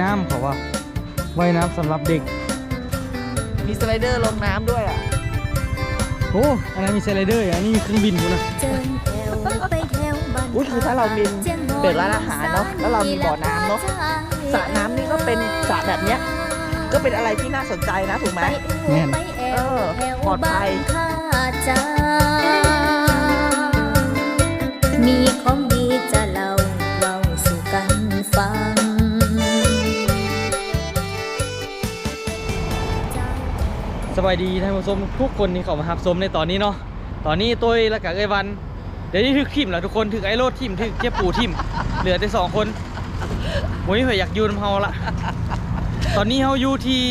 น้ำเขาว่าว่ายน้ำสำหรับเด็ก มีสไลเดอร์ลงน้ำด้วยอะ โอ้อันนั้นมีสไลเดอร์อันนี้มีเครื่องบินกูนะเจิงแถวไปแถวบ้านอุ้ยคือถ้าเราบินเปิดร้านอาหารเนาะแล้วเรามีบ่อน้ำเนาะสระน้ำนี่ก็เป็นสระแบบเนี้ยก็เป็นอะไรที่น่าสนใจนะถูกไหมไปเอวไปแอเอวอแถวปลอดภับ้ายนข้าจ้ามีของดีจะเล่าเล่า บายดีท่านผู้ชมทุกคนที่เข้ามารับชมในตอนนี้เนาะตอนนี้ตัวและกับไอ้วัน เดี๋ยวนี้ถึกทิมแล้วทุกคนถึกไอ้โรดทิมถึกเจ๊ปูทิมเหลือแต่สองคนโมยเผยอยากอยูนำเฮาละตอนนี้เฮาอยู่ที่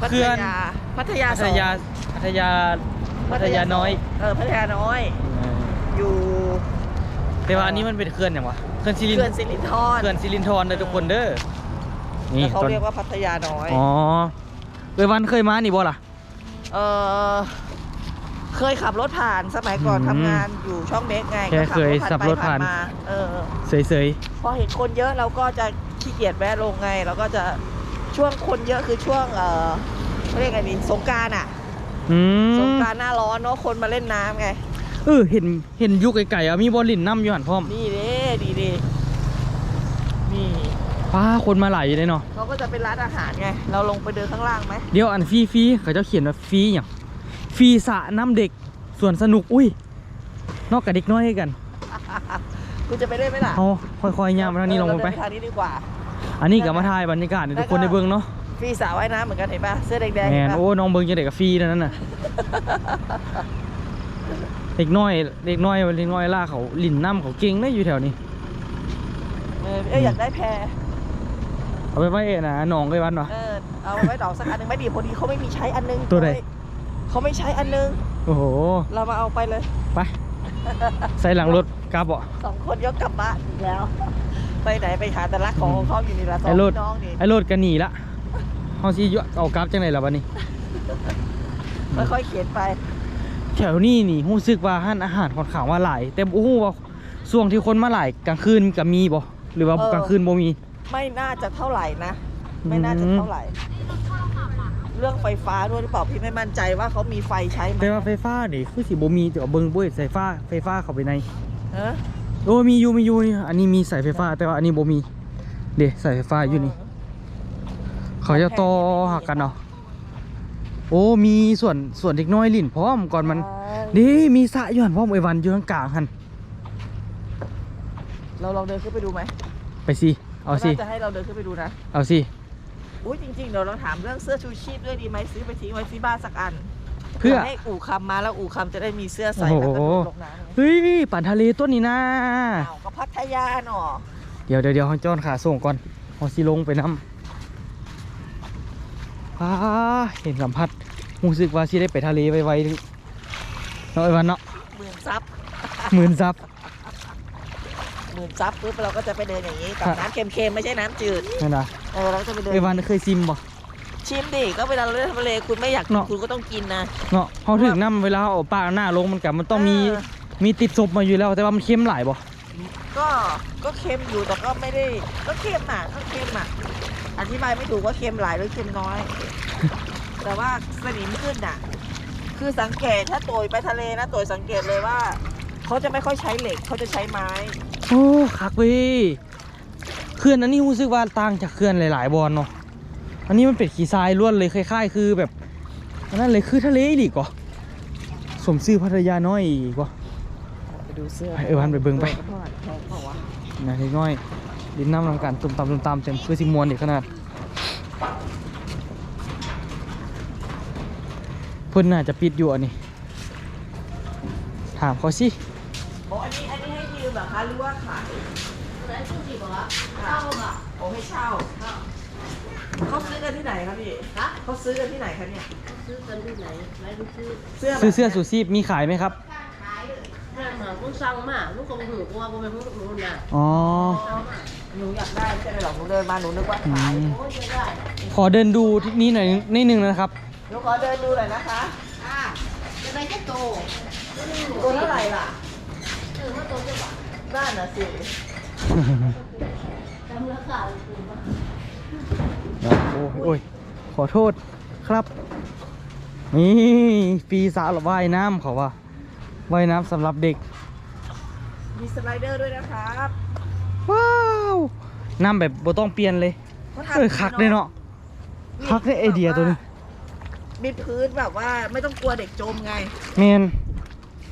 พัทเขื่อนยาพัทยาพัสทองยาพัทยาพัทยาน้อยเออพัทยาน้อย อยู่แต่ว่าอันนี้มันเป็นเขื่อนอย่างวะเขื่อนซิลินเขื่อนสิรินธรเขื่อนซิลินทรเด้อทุกคนเด้อนี่แล้วเขาตอนเรียกว่าพัทยาน้อย อ๋อเอ้ยวันเคยมานี่บ่ล่ะ เออเคยขับรถผ่านสมัยก่อนอืมทำงานอยู่ช่องเมกไงแค่ก็เคยขัขับรถผ่านมาเออ เสยพอเห็นคนเยอะเราก็จะขี้เกียจแวะลงไงเราก็จะช่วงคนเยอะคือช่วงเออเขาเรียกไงดีสงกรารอะ ๆอืสงมกรารหน้าร้อนเนาะคนมาเล่นน้ำไง เออเห็นเห็นอยุกไก่ๆอะมีบอลลินน้ำอยู่หันพร้อม นี่เด้ดีดีนี่ ป้าคนมาหลายอยู่เลยเนาะเขาก็จะเป็นร้านอาหารไง เราลงไปเดินข้างล่างไหมเดี๋ยวอันฟรีฟรีๆเขาจะเขียนว่าฟรีอย่างฟรีสระน้ำเด็กส่วนสนุกอุ้ย นอกกับเด็กน้อยให้กันคุณจะไปเล่นไหมล่ะเอาค่อยๆย่างมาทางนี้ลงไปเรเดินทางนี้ดีกว่า อันนี้กับมาถ่ายบรรยากาศให้ทุกคนได้เบิ่งเนาะฟรีสระว่ายน้ำเหมือนกันเห็นปะเสื้อแดงๆแมเห็นนปะโอ้น้องเบิ่งจะเด็กกับฟรีนั่นน่ะเด็กน้อยเด็กน้อยเด็กน้อยล่าเขาลิ่นน้ำเขาเก่งได้อยู่แถวนี้เออเอ้ยอยากได้แพร เอาไปไว้นะหนองไอ้วันวะ เออเอาไว้ดอกสักอันหนึงไม่ดีพอดีเขาไม่มีใช้อันนึงตัวใดเขาไม่ใช้อันนึง โอ้โห เรามาเอาไปเลยไป ใส่หลังรถกลับบ่ สองคนยกกลับบ้านอีกแล้ว ไปไหนไปหาแต่ละของของเขาอยู่นี่ละสองไอ้รถพี่น้องนี่ไอ้รถกันหนีละเฮาสิยกเอากลับจังไดล่ะบัดนี้ ค่อยๆเขียนไป แถวนี้นี่รู้สึกว่าห้านอาหารค่อนข้างว่าหลาย แต่บ่ฮู้ว่าช่วงที่คนมาหลายกลางคืนก็มีบ่หรือว่าเออ กลางคืนบ่มี ไม่น่าจะเท่าไหร่นะ ไม่น่าจะเท่าไหร่ เรื่องไฟฟ้าด้วยหรือเปล่าพี่ไม่มั่นใจว่าเขามีไฟใช้ไหมแต่ว่าไฟฟ้านี่คือสิบ่มีแต่ว่าเบิ่งบ่เห็นสายฟ้าไฟฟ้าเข้าไปในเออโอ้มีอยู่มีอยู่นี่อันนี้มีสายไฟฟ้า แต่ว่าอันนี้บ่มีเด้สายไฟฟ้าอยู่นี่ เขาจะต่อหักกันเนาะโอ้มีส่วนส่วนเด็กน้อยลิ่นพร้อมก่อนมันใช่นี่มีสระอยู่หันพร้อมไอ้วันอยู่ข้างกลางหันเราลองเดินขึ้นไปดูไหมไปสิ เอาสิ จะให้เราเดินขึ้นไปดูนะ เอาสิ อุ้ยจริงๆเดี๋ยวเราถามเรื่องเสื้อชูชีพด้วยดีไหมซื้อไปทิ้งไว้ที่บ้านสักอันเพื่อให้อู่คำมาแล้วอู่คำจะได้มีเสื้อใส่โอ้แล้วโหก็เดินลงน้ำเฮ้ยป่านทะเลต้นนี้นะอ้าวก็พัทยาหนอเดี๋ยวเดี๋ยวเดี๋ยวให้จอนขาส่งก่อนเอาสิลงไปน้ำอ้าเห็นสัมผัสรู้สึกว่าสิได้ไปทะเลไวๆเนาะไอ้วันเนาะหมื่นซับหมื่นซับ หมื่นซับปุ๊บเราก็จะไปเดินอย่างนี้กับครับน้ำเค็มๆไม่ใช่น้ำจืดนั่นนะเออเราก็จะไปเดินไอ้วันเคยซิมบ่ชิมดิก็เวลาเราเล่นทะเลคุณไม่อยากกินเนาะ คุณก็ต้องกินนะ เนาะเขาถึงน้ำเวลาเอาปลาหน้าลงมันกับมันต้องมีเออ มีติดศพมาอยู่แล้ว แต่ว่ามันเค็มหลายบ่ก็ก็เค็มอยู่แต่ก็ไม่ได้ก็เค็มอะก็เค็มอะอธิบายไม่ถูกว่าเค็มหลายหรือเค็มน้อย แต่ว่าสนิมขึ้นอะ คือสังเกตถ้าตัวไปทะเลนะตัวสังเกตเลยว่า เขาจะไม่ค่อยใช้เหล็กเขาจะใช้ไม้ โอ้คักเว้ยเขื่อนอันนี้รู้สึกว่าต่างจากเขื่อนหลายๆบอลเนาะอันนี้มันเป็นขี้ทรายล้วนเลยคล้าย ๆ คือแบบอันนั้นเลยคือทะเลอีกกว่าสมซื่อพัทยาน้อยอีกว่าไปดูเสื้อเออวันไปเบิ่งไปเท่าไหร่แพงเปล่าวะนะเล็กน้อยดินน้ำลำกันตุ่มตามตุ่มตามเต็มคือสิมวนอีกขนาดเพิ่นน่าจะปิดอยู่อันนี้ถามเขาสิ โอ้อันนี้อันนี้ให้ยืมเหรอคะหรือว่าขายไหนชื่อจีบอกว่าเช่าอะโอ้ให้เช่าเขาซื้อกันที่ไหนครับพี่ฮะเขาซื้อกันที่ไหนคะเนี่ยซื้อกันที่ไหนไหนรู้ซื้อเสื้อแบบซื้อเสื้อสูซีพมีขายไหมครับแม่มาผู้สั่งมาลูกก็หูกว่าบ่เป็นผู้รู้นะอ๋อหนูอยากได้ไม่ใช่ไหมหรอกหนูเดินมาหนูนึกว่าอืขายมโอ้ยได้ขอเดินดูที่นี่หน่อยนิดนึงนะครับ หนูขอเดินดูหน่อยนะคะอ่าจะได้แค่โตตัวเท่าไหร่ล่ะเออมาโตจะบ่า บ้านน่ะสิจำราคาถูกป่ะอ้ยโอ้ย ขอโทษครับ นี่ฟรีสระว่ายน้ำเขาว่าว่ายน้ำสำหรับเด็ก มีสไลเดอร์ด้วยนะครับว้าวน้ำแบบบ่ต้องเปลี่ยนเลยขาทำเออคักเลยเนาะคักได้ไอเดียตัวนี้มีพื้นแบบว่าไม่ต้องกลัวเด็กจมไง เมน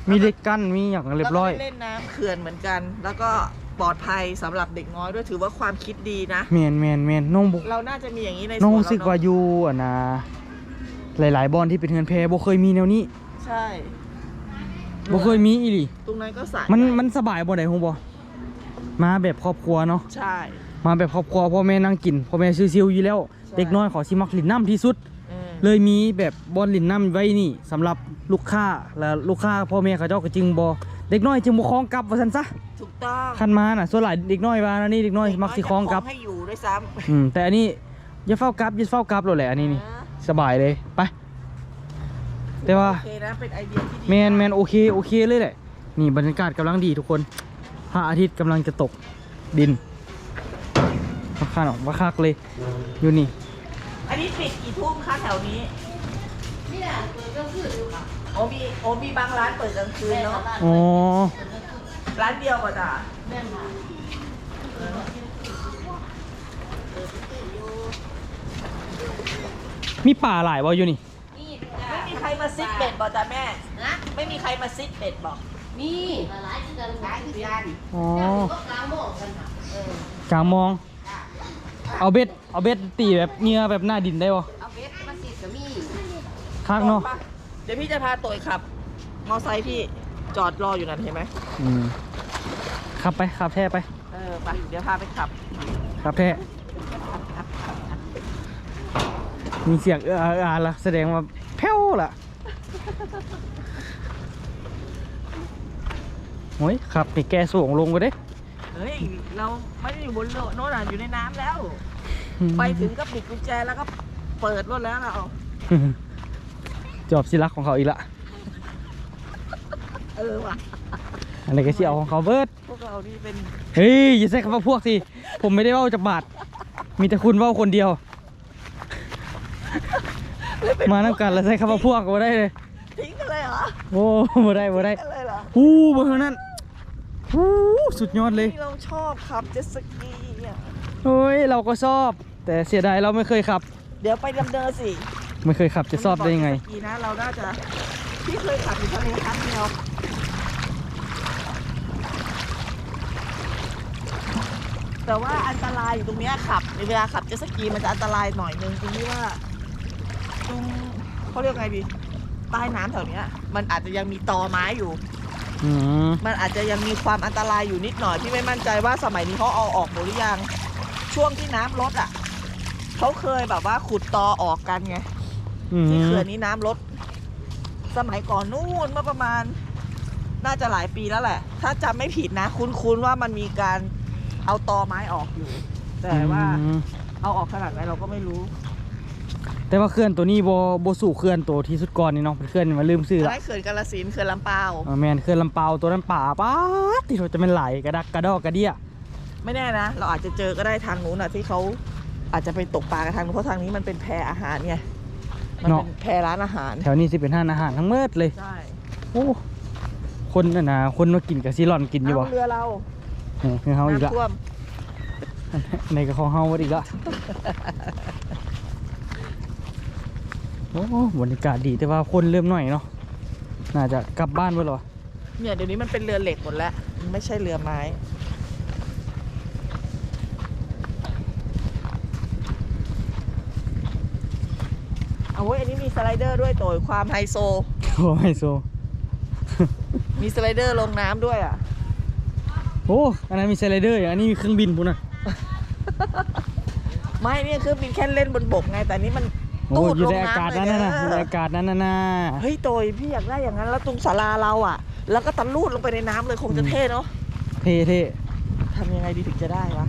มีเหล็กกั้นมีอย่างเรียบร้อย แล้วก็ได้เล่นน้ำเขื่อนเหมือนกัน แล้วก็ปลอดภัยสำหรับเด็กน้อยด้วยถือว่าความคิดดีนะเมนเมนเมนน้องบุเราน่าจะมีอย่างนี้ในน้องสวนรู้สึกเรว่าเนะอยู่อะนะ หลายๆบอลที่เป็นเฮือนแพบ่เคยมีแนวนี้ใช่บ่เคยมีอีหลีตรงนั้นก็สระมันใหญ่มันสบายบ่ได้ฮู้บ่มาแบบครอบครัวเนาะใช่ มาแบบครอบครัวพ่อแม่นั่งกินพ่อแม่ซิวๆอยู่แล้วใช่เด็กน้อยขอสิมักลินน้ำที่สุด เออเลยมีแบบบอลลินน้ำไว้นี่สำหรับลูกค้าและลูกค้าพ่อแม่เขาเจ้าก็จึงบ่เด็กน้อยจึงบ่คล้องกลับว่าซั่นซะถูกต้องคันมาน่ะส่วนหลายเด็กน้อยว่านะนี่เด็กน้อยมักสิคล้องกลับให้อยู่ด้วยซ้ำอืมแต่อันนี้อย่าเฝ้ากลับอย่าเฝ้ากลับโลดแหละอันนี้นี่เออสบายเลยไปแต่ว่าโอเคนะเป็นไอเดียที่ดีแมนแมนโอเคโอเคเลยแหละนี่บรรยากาศกำลังดีทุกคนพระอาทิตย์กำลังจะตกดินข้างๆออกว่าคักเลยอยู่นี่อั นนี้ปิดกี่ทุ่มคะแถวนี้นี่แหละเปิดกลางคืนอยู่ค่ะโอมีโอมีบางร้านเปิดกลางคืนเนาะ อ๋อ ร้านเดียวก็จ้ะมีป่าหลายวะอยู่นี่ไม่มีใครมาซิดเป็ดบอกจ้ะแม่ นะไม่มีใครมาซิดเป็ดบอก มีหลายที่กันหลายที่กันอ๋อก็กลางโมงกันค่ะเออกลางมอง เอาเบ็ด เอาเบ็ดตีแบบเหงื่อแบบหน้าดินได้ปะเอาเวทมาสิก็มีคักเนาะไปเดี๋ยวพี่จะพาตัวขับ มอไซค์พี่จอดรออยู่นั่นเห็นไหมอืมขับไปขับแท้ไปเออไปเดี๋ยวพาไปขับ ขับแท้มีเสียงเอออาเอออาละแสดงว่าแพ้วล่ะโอ้ยขับไปแกสูงลงไปเด้ เฮ้ย เราไม่ได้อยู่บนเรือโน่นน่ะอยู่ในน้ำแล้ว ไปถึงก็ปิดกุญแจแล้วก็เปิดรถแล้วเราจอบสิรักของเขาอีกละเออว่ะอะไรก็เชี่ยวของเขาเบิดพวกเรานี่เป็นเฮ้ยอย่าใช้คำว่าพวกสิผมไม่ได้เว่าจากบาทมีแต่คุณเว่าคนเดียว มาน้ำกันแล้วใช้คำว่าพวกก็บ่ได้เลยทิ้งกันเลยเหรอโอ้บ่ได้บ่ได้ทิ้งกันเลยเหรออู้เบอร์นั้นอู้สุดยอดเลยที่เราชอบขับเจ็ตสกี อะเฮ้ยเราก็ชอบ แต่เสียดายเราไม่เคยขับ เดี๋ยวไปดำเนินสิไม่เคยขับจะชอบได้ยังไงมันมีบ่อเจ็ตสกีนะเราน่าจะพี่เคยขับอยู่ทะเลครั้งเดียวแต่ว่าอันตรายอยู่ตรงเนี้ยขับในเวลาขับเจ็ตสกีมันจะอันตรายหน่อยนึงตรงที่ว่าตรงเขาเรียกไงดีใต้น้ำแถวเนี้ย มันอาจจะยังมีตอไม้อยู่ อืมมันอาจจะยังมีความอันตรายอยู่นิดหน่อยพี่ไม่มั่นใจว่าสมัยนี้เขาเอาออกหมดหรือยัง ช่วงที่น้ำลดอะเขาเคยแบบว่าขุดตอออกกันไงอืมที่เขื่อนนี้น้ำลด สมัยก่อนนู่นเมื่อประมาณ น่าจะหลายปีแล้วแหละ ถ้าจำไม่ผิดนะ คุ้นๆว่ามันมีการเอาตอไม้ออกอยู่ แต่ว่าอืมเอาออกขนาดไหนเราก็ไม่รู้ แต่ว่าเคลื่อนตัวนี้โบโบสู่เคลื่อนตัวที่สุดก่อนนี่เนาะเป็นเคลื่อนมาลืมซื้ออะละไรเขื่อนกาลสินธุ์เขื่อนลำเปาวอ่าแมนเคลื่อนลำเปาตัวนั้นป่าป้าดที่เราจะเป็นไหลกระดักกระดอกกระเดี้ย ไม่แน่นะ เราอาจจะเจอก็ได้ทางนู้นอะที่เขาอาจจะไปตกปลากันทางนู้นเพราะทางนี้มันเป็นแพอาหารไงมันเป็นแพร้านอาหารแถวนี้สิเป็นห้านอาหารทั้งเมิดเลยใช่โอ้คนน่ะนะคนมากินกับซีรอนกินอยู่บ่เอาเรือเรานี่คือเฮาอีกละน้ำท่วมในกับของเฮาหมดอีกละโอ้บรรยากาศดีแต่ว่าคนเริ่มหน่อยเนาะน่าจะกลับบ้านไปหรอเนี่ยเดี๋ยวนี้มันเป็นเรือเหล็กหมดแล้วมันไม่ใช่เรือไม้ เอาเว้ยอันนี้มีสไลเดอร์ด้วยโดยความไฮโซ โอ้ไฮโซ มีสไลเดอร์ลงน้ำด้วยอะ โอ้อันนั้นมีสไลเดอร์อย่างอันนี้มีเครื่องบินพุ่นนะไม่เนี่ยคือบินแค่เล่นบนบกไง แต่อันนี้มันโอ้ตูดอยู่ลในงอากาศน้ำเลนั้นยน่ะเด้อยู่ในออากาศนั้นน่ะนะเฮ้ยโตยพี่อยากได้อย่างนั้นแล้วตรงศาลาเราอะ แล้วก็ตะลูดลงไปในน้ำเลยคงจะเท่เนาะเท่เท่ทำยังไงดีถึงจะได้วะ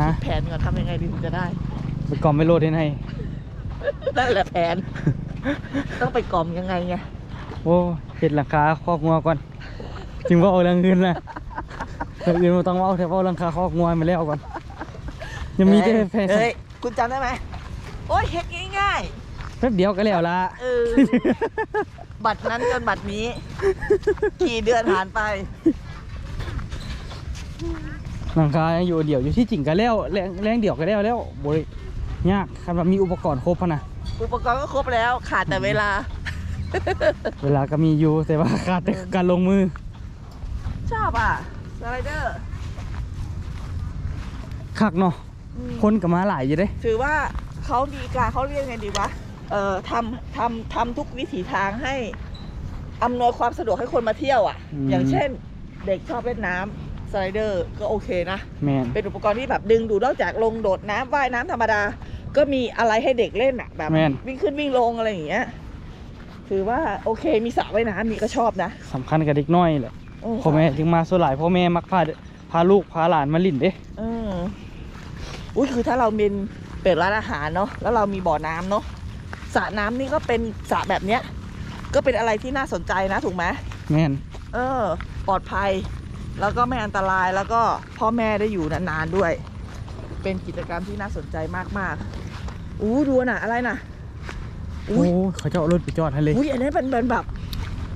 ฮะแผนก่อนทำยังไงดีถึงจะได้ ไปกล่อมไม่โลดให้ไหน นั่นแหละแผน ต้องไปกล่อมยังไงไงโอ้เห็ดหลังคาคอกงัวก่อนจึงว่าเอาเรื่องอื่นนะเรื่องอื่นมันต้องว่าเอาแต่ว่าหลังคาคอกงัวมาแล้วก่อนยังมีแต่แฟนเอ้ยคุณจำได้ไหมโอ้ยเฮ็ดง่ายแป๊บเดียวก็แล้วละๆเออบัตรนั้นจนบัตรนี้ กี่เดือนผ่านไป หลังคาอยู่เดี่ยวอยู่ที่จริงก็แล้วแรงแรงเดี่ยวก็แล้วแล้วโบย ยากคันว่ามีอุปกรณ์ครบพะนะอุปกรณ์ก็ครบแล้วขาดแต่เวลา เวลาก็มีอยู่แต่ว่าขาดแต่การลงมือ ชอบอะสไลเดอร์คักเนาะอืมคนก็มาหลายอยู่เด้ ถือว่าเขาดีการเขาเรียกไงดีวะเอ่อทำทำทำทุกวิถีทางให้อำนวยความสะดวกให้คนมาเที่ยวอะอย่างเช่น เด็กชอบเล่นน้ำ สไลเดอร์ก็โอเคนะ แมนเป็นอุปกรณ์ที่แบบดึงดูดนอกจากลงโดดน้ำว่ายน้ำธรรมดา ก็มีอะไรให้เด็กเล่นอะแบบแม่นวิ่งขึ้นวิ่งลงอะไรอย่างเงี้ยถือว่าโอเคมีสระว่ายน้ำนี่ก็ชอบนะสำคัญกับเด็กน้อยแหละโอ้พ่อแม่จึงมาส่วนหลายพ่อแม่มักพาพาลูกพาหลานมาลิ่นเด้เอออุ้ยคือถ้าเราเป็นเปิดร้านอาหารเนาะแล้วเรามีบ่อน้ำเนาะสระน้ำนี่ก็เป็นสระแบบเนี้ย ก็เป็นอะไรที่น่าสนใจนะถูกไหมแมนเออ ปลอดภัย แล้วก็ไม่อันตรายแล้วก็พ่อแม่ได้อยู่นานๆด้วย เป็นกิจกรรมที่น่าสนใจมากๆอู้ดูน่ะอะไรน่ะโอ้อุ้ยเขาจะเอารถไปจอดให้เลยอุ้ยอันนี้เป็นเป็นแบบ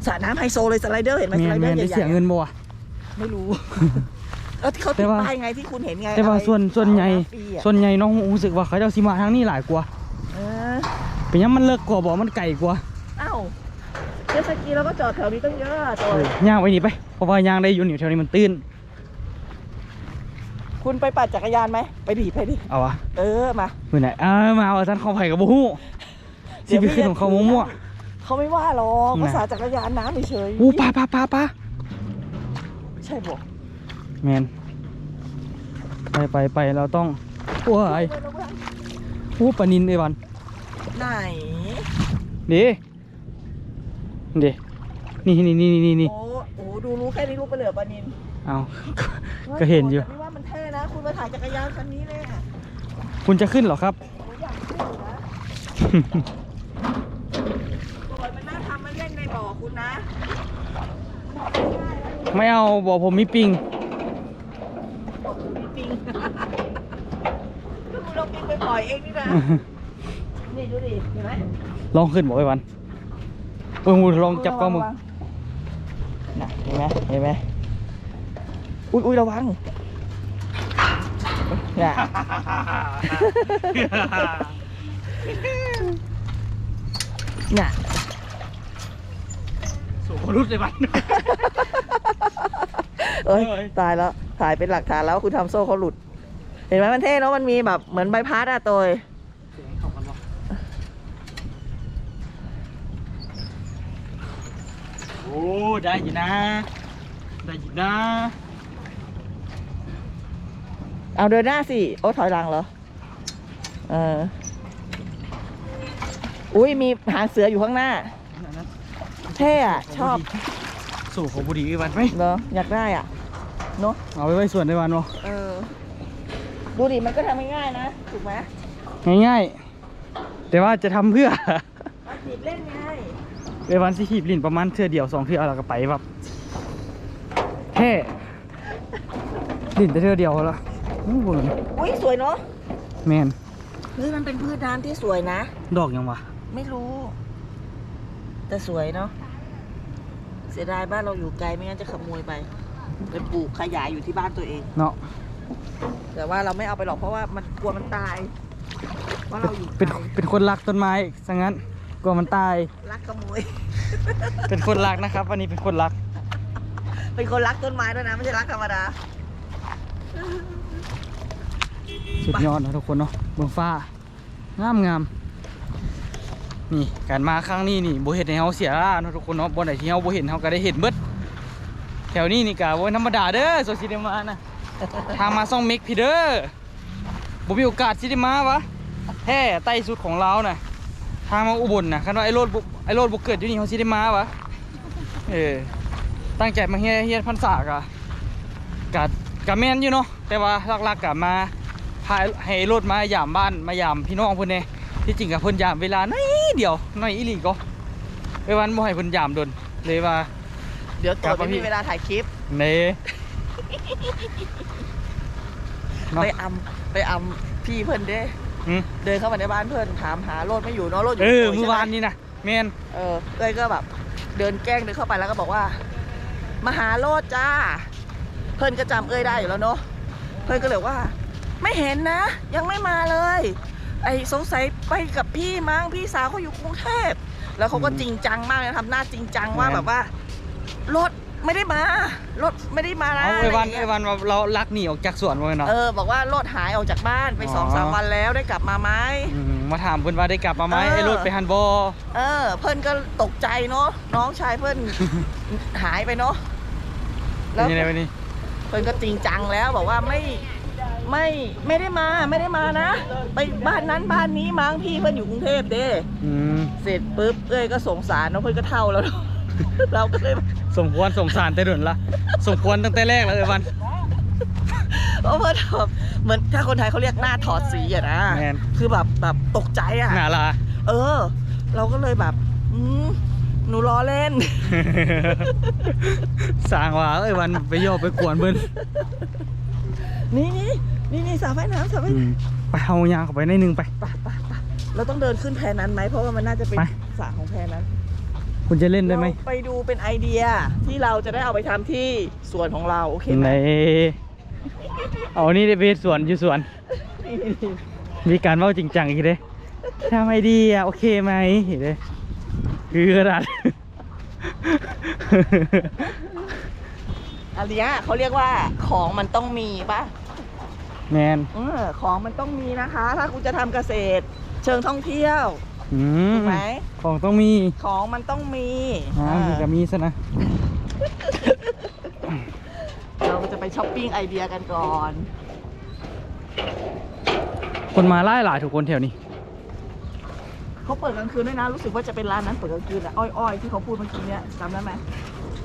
สระน้ำไฮโซเลยสไลเดอร์เห็นไหมแมสไลนเดแมอร์นใหได้ญ่เสียเงินบ่วะๆไม่รู้เออที่เขาแต่ติดว่าป้ายไงที่คุณเห็นไงแต่ว่าอะไรส่วนส่วนใหญ่ฟรีอะส่วนใหญ่น้องรู้สึกว่าเขาจะเอาสิมาทางนี้หลายกว่าเออเป็นยังมันเลิกกว่าบ่มันไกลกว่าเอ้าเจตสกีเราก็จอดแถวนี้ตั้งเยอะอะจอยย่างไปนี่ไปเพราะว่าย่างได้อยู่นี่แถวนี้มันตื้น คุณไปปั่นจักรยานไหมไปดิไปดิ เอาวะเออมามือไหนเออมาเอาท่านเข้าไผ่กับบูฮู้สิไปขึ้นของเขามั่วเขาไม่ว่าหรอกไหนภาษาจักรยานน้ำเฉยๆอู้ปลาปลาปลาปลาใช่บอกแมนไปไปไปเราต้องโอ้ยอู้ปลานินไอ้วันไหนเด้ เด้นี่นี่นี่นี่นี่โอ้โหดูรู้แค่นี้รู้ไปเหลือปานินเอาก็เห็นอยู่แต่นี่ว่ามันเท่นะ คุณมาถ่ายจักรยานคันนี้เลยอะคุณจะขึ้นเหรอครับผมอยากขึ้นอยู่นะโอ้ยมันน่าทำมันเล่นในบ่อคุณนะไม่เอาบอกผมมีปิงบ่อคุณมีปิงก็คุณเอาปิงไปปล่อยเองนี่นะนี่ดูดิเห็นไหมลองขึ้นบอกไอ้วันเออ มึงลองจับกล้องมึงระวัน่ะเห็นไหมเห็นไหมอุ้ยอุ้ยระวังน่ะน่ะสูงรุดเลยวันเอ้ยเอ้ยตายแล้วถ่ายเป็นหลักฐานแล้วคุณทำโซ่เขาหลุด เห็นไหมมันเท่เนอะมันมีแบบเหมือนใบพัดอะตัว โอ้ ได้อยู่นะ ได้อยู่นะ เอาเดินหน้าสิ โอ้ถอยหลังเหรอ เออ อุ้ยมีหางเสืออยู่ข้างหน้า เท่อะชอบ สู่ของบุรีไอ้วันไหมเหรอ อยากได้อะ เนาะเอาไว้ไว้ส่วนไอ้วันวะเออ ดูดิมันก็ทำง่ายๆนะ ถูกไหมง่ายๆ แต่ว่าจะทำเพื่อ มาจีบเล่นไง ไอ้วันสิขีบลิ้นประมาณเทื่อเดียวสองเทื่อแล้วก็ไปแบบแค่ลิ้นแต่เทื่อเดียวแล้วโอ้โหอุ้ยสวยเนาะแมนเฮ้ยมันเป็นพืชน้ำที่สวยนะ ดอกยังวะไม่รู้ แต่สวยเนาะเสียดายบ้านเราอยู่ไกลไม่งั้นจะขโมยไปไปปลูกขยายอยู่ที่บ้านตัวเองเนาะแต่ว่าเราไม่เอาไปหรอกเพราะว่ามันกลัวมันตายเพราะเราอยู่ไกเป็นลเป็นคนรักต้นไม้ซะงั้นก ลัวมันตาย รักขโมย เป็นคนรักนะครับ วันนี้เป็นคนรัก เป็นคนรักต้นไม้ด้วยนะไม่ใช่รักธรรมดา สุดยอดนะทุกคนเนาะเบืองฟ้า งามงามนี่การมาครั้งนี้นี่บ่เห็นให้เฮาเสียล่าเนาะทุกคนเนาะบ่ไหนที่เฮาบ่เห็นเฮาก็ได้เห็นเบิดแถวนี้นี่ก็บ่ธรรมดาเด้อโซซิเดมานะทางมาซ่องเมกพี่เด้อบ่มีโอกาสสิได้มาวะแท้ใต้สุดของเราน่ะ ทางมาอุบลน่ะคันว่าไอ้โรดบ่ไอ้โรดบ่เกิดอยู่นี่เฮาสิได้มาวะเออตั้งใจมาเฮียเฮียนพรรษากะกะกะแม่นอยู่เนาะแต่ว่าหลักๆกะมาพาให้รถมายามบ้านมายามพี่น้องเพิ่นเน่ที่จริงกับเพิ่นยามเวลาน้อยเดียวน้อยอีหลีก็ไปวันบ่ให้เพิ่นยามโดนเลยว่า เดี๋ยวครัตัวบไม่มีพี่เวลาถ่ายคลิปเน่เนาะไปอำไปอำพี่เพิ่นเด้ อืม เดินเข้ามาในบ้านเพื่อนถามหาโรดไม่อยู่เนาะโรดอยู่เออโยเมื่อใช่ไหวานนี้นะแมนเออเอ้ยก็แบบ เดินแกล้งเดินเข้าไปแล้วก็บอกว่า มาหาโรดจ้า เพื่อนก็จำเอ้ยได้อยู่แล้วเนาะเพื่อนก็เลยว่า ไม่เห็นนะ ยังไม่มาเลย ไอ้สงสัยไปกับพี่มั้งพี่สาวเขาอยู่กรุงเทพแล้วเขาก็จริงจังมากเลยทำหน้าจริงจังว่าแบบว่า รถ ไม่ได้มารถไม่ได้มานะเอาไอ้วันะรย่างเงี้ไอ้ยวันว่าเราลักหนีออกจากสวนมาเนาะเออบอกว่ารถหายออกจากบ้านไปอ๋อสองสามวันแล้วได้กลับมาไหมมมาถามเพิ่นว่าได้กลับมาไหมเออไอ้รถไปฮันบอเออ เพื่อนก็ตกใจเนาะน้องชายเพื่อนหายไปเนาะเป็นยังไงวันนี้เพื่อนก็จริงจังแล้วบอกว่าไม่ไม่ไม่ได้มาไม่ได้มานะ ไปบ้านนั้นบ้านนี้มั้งพี่เพื่อนอยู่กรุงเทพเด้อืมเสร็จปุ๊บเอ้ยก็สงสารเนาะเพื่อนก็เท่าแล้วเนอะเราก็เลย สมควรสงสารแต่เดินละสมควรตั้งแต่แรกแล้วไอ้วันเพราะเพื่อนแบบเหมือนถ้าคนไทยเขาเรียกหน้าถอดสีอะนะแมน คือแบบแบบตกใจอะหนาลาเออ เราก็เลยแบบอืมหนูล้อเล่น สร้างว่าไอ้วันไปโยกไปกวนเพิ่นนี่นี่นี่นี่สระว่ายน้ำสระว่ายอืน้มไปเอายางเข้าไปในอยหนึงไปำไปไปไปเราต้องเดินขึ้นแพนั้นไหมเพราะว่ามันน่าจะเป็นไป สระของแพนั้น คุณจะเล่นได้ไหมเราไปดูเป็นไอเดียที่เราจะได้เอาไปทำที่สวนของเรา โอเคไหมในเอานี่ได้ไปเฮ็ดสวนอยู่สวน มีการเว่าจริงจังอีกเลยทำไมดีอะโอเคไหมเห็นเลยคือกระดาษ อันเนี้ยเขาเรียกว่าของมันต้องมีปะแมนเออของมันต้องมีนะคะ ถ้าคุณจะทำเกษตร เชิงท่องเที่ยว อืถูมกไหมของต้องมีของมันต้องมีอ่ามีกับมีซะนะเราจะไปช้อปปิ้งไอเดียกันก่อน คนมาไล่หลายทุกคนแถวนี้ เขาเปิดกลางคืนด้วยนะ รู้สึกว่าจะเป็นร้านนั้นเปิดกลางคืนอะอ้อยๆที่เขาพูดเมื่อกี้เนี้ยจำได้ไหม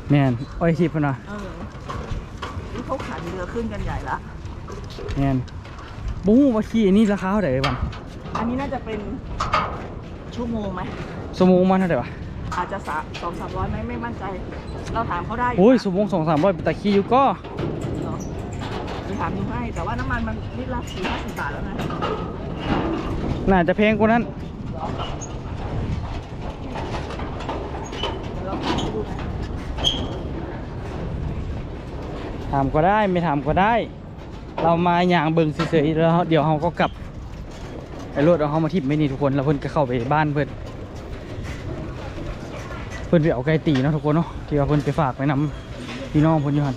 แมนอ้อยทิพย์พนนะเออนี่เขาขายเรือขึ้นกันใหญ่ละ แมนบู๊ว่าขี้อันนี้ราคาเท่าไหร่วันอันนี้น่าจะเป็น ชั่วโมงไหมสมงมันเท่าไหร่วะอาจจะสามสองสามร้อยไหมไม่มั่นใจ เราถามเขาได้อยู่โอ้ยนะสมงสองสามร้อยเป็นตะขี้อยู่ก็เนาะไปถามดูให้แต่ว่าน้ำมันมันลิตรละสี่ห้าสิบบาทแล้วนะน่าจะแพงกว่านั้น เดี๋ยวเราถามเขาดูนะถามก็ได้ไม่ถามก็ได้ เรามาอย่างเบิ่งเฉยๆแล้วเดี๋ยวเราก็กลับ ไอ้รถเอาเขามาทิพไม่นี่ทุกคนแล้วเพิ่นก็เข้าไปบ้านเพิ่นเพิ่นไปเอาไก่ตีเนาะทุกคนเนาะที่ว่าเพิ่นไปฝากไว้นำพี่น้องเพิ่นอยู่หั่น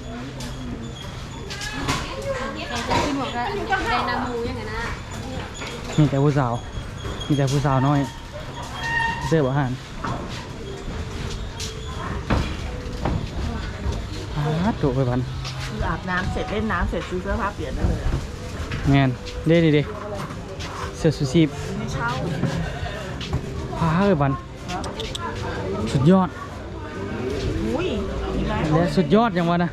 จะขึ้นบอกว่าแดงนามูยังไงนะมีแต่ผู้สาว มีแต่ผู้สาวน้อยเสื้อบ่หันอาตัวไปพันคืออาบน้ำเสร็จเล่นน้ำเสร็จซื้อเสื้อผ้าเปลี่ยนได้เลยอะแมนเด้ดิเด้เสื้อซูซีพไม่เช่าพาเอ้ยบัน สุดยอดอุ้ยมีไหมและสุดยอดอย่างวะนะ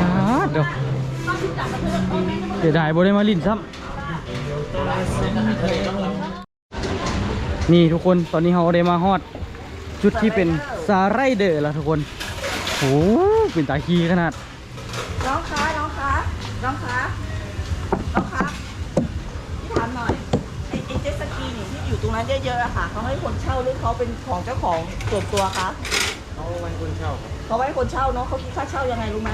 อ่าเดี๋ยวเดี๋ยวได้บ่ได้มาลิ้นซ้ำนี่ทุกคนตอนนี้เราได้มาฮอด จุดที่เป็นซาไรเดอร์แล้วทุกคนโอ้เป็นตาคีขนาด น้องคะน้องคะน้องคะน้องคะพี่ถามหน่อยไอ้ไอ้เจ็ตสกีนี่ที่อยู่ตรงนั้น เยอะๆอะค่ะเขาให้คนเช่าหรือเขาเป็นของเจ้าของส่วนตัวคะเขาเป็นคนเช่าเขาให้คนเช่าเนาะเขาคิดค่าเช่ายังไงรู้ไหม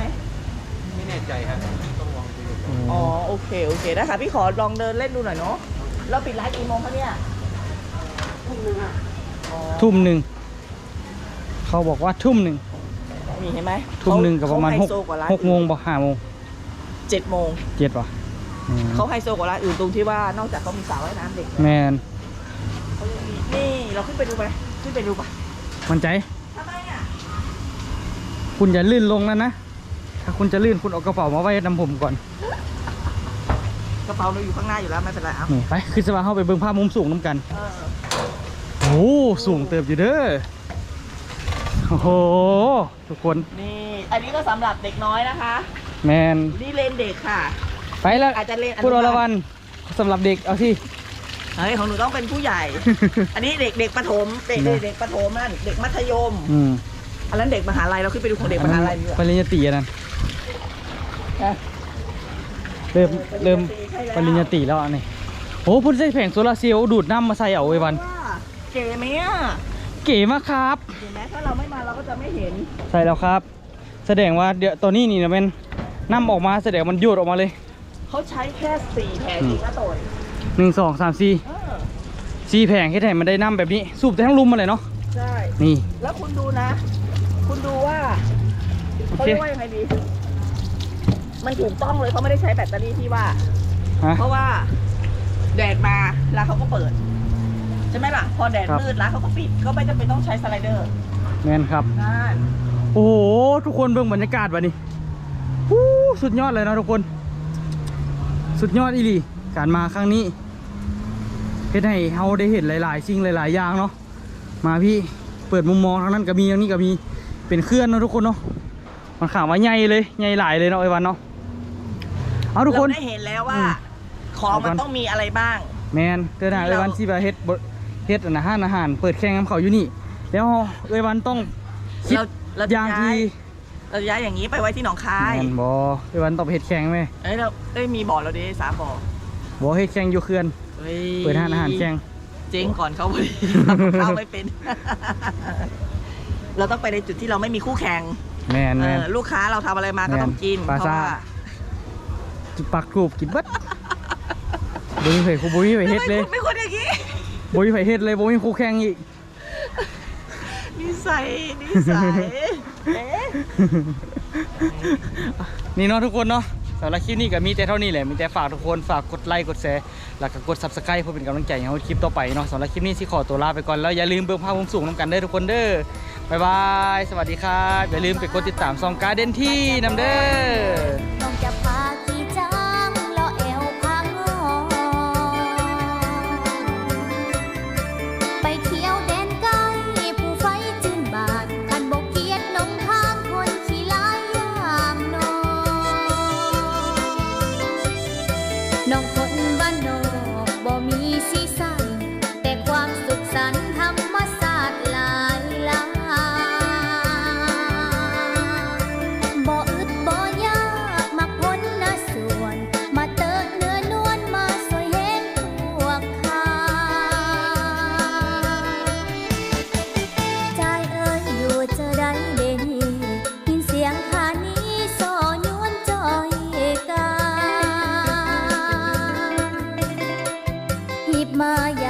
ไม่แน่ใจครับต้องลองดูอ๋อโอเคโอเคได้ค่ะพี่ขอลองเดินเล่นดูหน่อยเนาะเราปิดร้านกี่โมงคะเนี่ยทุ่มนึงอะอ๋อทุ่มหนึ่งเขาบอกว่าทุ่มหนึ่งนี่เห็นไหมทุ่มหนึ่งกับประมาณหกเขไฮโซกว่าร้านหกโมงบ่ห้าโมงเจ็ดโมงเจ็ดป่ะอืมเขาไฮโซกว่าร้านอื่นตรงที่ว่านอกจากเขามีสระว่ายน้ำเด็ก แมนเขายังมี นี่เราขึ้นไปดูไหมขึ้นไปดูปะมันใจ ทำไมอะคุณอย่าลื่นลงนะนะ ถ้าคุณจะลื่นคุณเอากระเป๋ามาไว้นำผมก่อน กระเป๋าเราอยู่ข้างหน้าอยู่แล้วไม่เป็นไรเอานี่ไปคือสว่าเข้าไปเบิ่งภาพมุมสูงน้ำกัน เออโอ้สูงเติบอยู่เด้อ โอ้โห ทุกคนนี่ อันนี้ก็สำหรับเด็กน้อยนะคะ แมนนี่เลนเด็กค่ะ ไปแล้วอาจจะเล่นอนุบาลพูดอรวันสำหรับเด็กเอาที่ เฮ้ยของหนูต้องเป็นผู้ใหญ่ อันนี้เด็กเด็กประถมเด็กนะเด็กเด็กประถมนั่นเด็กมัธยม อืมอันนั้นเด็กมหาลัยเราขึ้นไปดูของเด็กมหาลัยดีกว่าปริญญาตรีอันนั้นนะเริ่มเริ่มปริญญาตรีแล้วอันนี้โอ้เพุ่นใส่แผงโซลาร์เซลล์ดูดน้ำมาใส่เอาไว้วันว่าเก๋ไหมอะเก๋มากครับเห็นไหมถ้าเราไม่มาเราก็จะไม่เห็น ใช่แล้วครับ แสดงว่าเดี๋ยวตอนนี้นี่นะเป็นน้ำออกมาแสดงมันหยุดออกมาเลย เขาใช้แค่สี่แผงจริงนะโตย หนึ่งสองสามสี่เออสี่แผงแค่ไหนมันได้น้ำแบบนี้ สูบแต่ทั้งลุมมาเลยเนาะใช่ นี่ แล้วคุณดูนะ คุณดูว่าโอเขาเค เรียกว่ายังไงดีมันถูกต้องเลยเขาไม่ได้ใช้แบตเตอรี่ที่ว่า ฮะ เพราะว่า แดดมาร้านเขาก็เปิด ใช่ไหมล่ะ พอแดดครับ มืดร้านเขาก็ปิด ก็ไม่จำเป็นต้องใช้สไลเดอร์แมนครับ นั่นโอ้โห ทุกคนเบิ่งบรรยากาศวะนี่ฮู้สุดยอดเลยนะทุกคน สุดยอดอีหลีการมาครั้งนี้ เฮ็ดให้เฮาได้เห็นหลาย ๆ สิ่งหลาย ๆ อย่างเนาะมาพี่เปิดมุมมองทางนั้นก็มีทางนี้ก็มีเป็นเคลื่อนเนาะทุกคนเนาะมันข่าวว่าใหญ่เลยใหญ่หลายเลยเนาะไอ้วันเนาะเอาทุกคนเราได้เห็นแล้วว่าอืมของมันเอาก่อนต้องมีอะไรบ้าง แมนเตือนหาที่เอ้ยเราวันที่ว่าเฮ็ดบเฮ็ดอาหารอาหาร เปิดแข่งกับเขาอยู่นี่ แล้วเอ้ยวันต้องคิดเราเราจะอย่างย้าที่ยเราจะย้ายอย่างนี้ไปไว้ที่หนองคายแมนบอเอ้ยวันต้องไปเฮ็ดแข่งไหมเอ้ยเราเอ้ยมีบ่อเราดีสามบ่อบอเฮ็ดแข่งอยู่เขื่อน ฮ้ยเปิดร้านอาหารแข่งเจ๊งก่อนเขาพอดีทำกับข้าวไม่เป็น เราต้องไปในจุดที่เราไม่มีคู่แข่งแมนเอแมนอลูกค้าเราทำอะไรมาก็ต้องกินปลาเพราะซ่าว่าจุดปักกรูบกินเบัดบ่มีไผคู่บ่มีไผเฮ็ดเลยไม่ควรอย่างนี้บ่มีไผเฮ็ดเลยบ่มีคู่แข่งอีก นิสัยนิสัยเอ๊ะ นี่เนาะทุกคนเนาะ สำหรับคลิปนี้ก็มีแต่เท่านี้แหละมีแต่ฝากทุกคนฝากกดไลค์กดแชร์แล้วก็กดซับสไครต์เพื่อเป็นกำลังใจให้เราคลิปต่อไปเนาะสำหรับคลิปนี้ที่ขอตัวลาไปก่อนแล้วอย่าลืมเบิ่งภาพมุมสูงน้ำกันเด้อทุกคนเด้อบ๊ายบายสวัสดีครับอย่าลืมไปกดติดตามซองการ์เดนที่นำเด้อ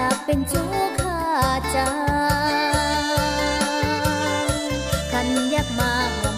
ากเป็นชู้ข้าจางคันยักมาก